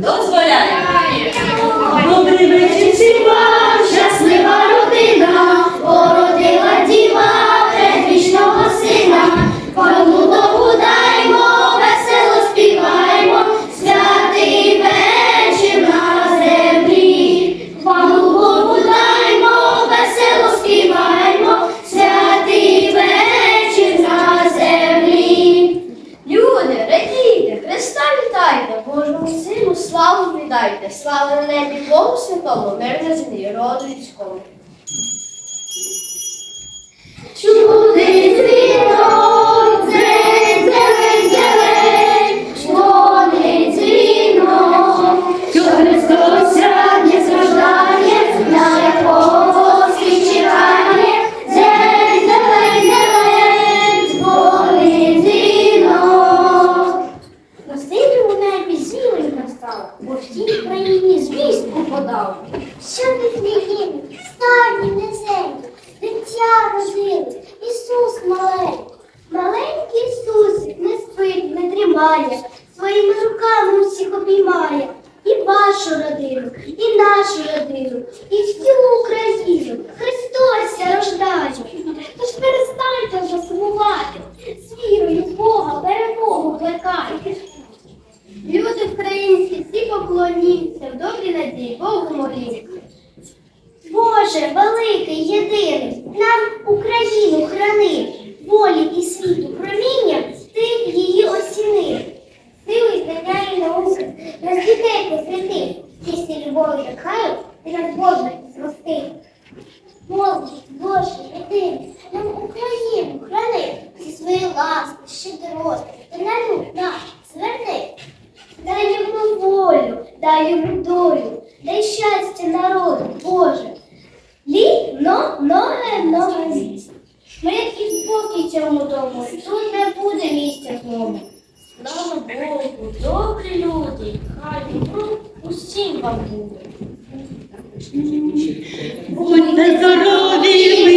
дозволяє. славу віддайте, слава на небі Богу святому, мир на землі, роду людському. Подав. Що від неї старі низенькі, дитя родили, Ісус маленький. Маленький Ісусик не спить, не тримає, своїми руками усіх обіймає. І вашу родину, і нашу родину, і всю Україну. В добрій надії Богу моліться. Боже, великий, єдиний, нам Україну храни, волі і світу проміння, ти її осіни. Сили, знання і науки, нас дітей посвяти, чисті любові нехай, і нас Боже зрости. Молодість, Боже, єдиний, нам Україну храни, зі своєї ласки, щедроти, і на люд наш зверни. Дай йому долю, дай щастя народу, Боже. Лі, но, ноге, ноге місць. Мир і спокій цьому дому, тут не буде місця знову. Слава Богу, добрі люди, хай добро усім вам буде. Будьте здорові,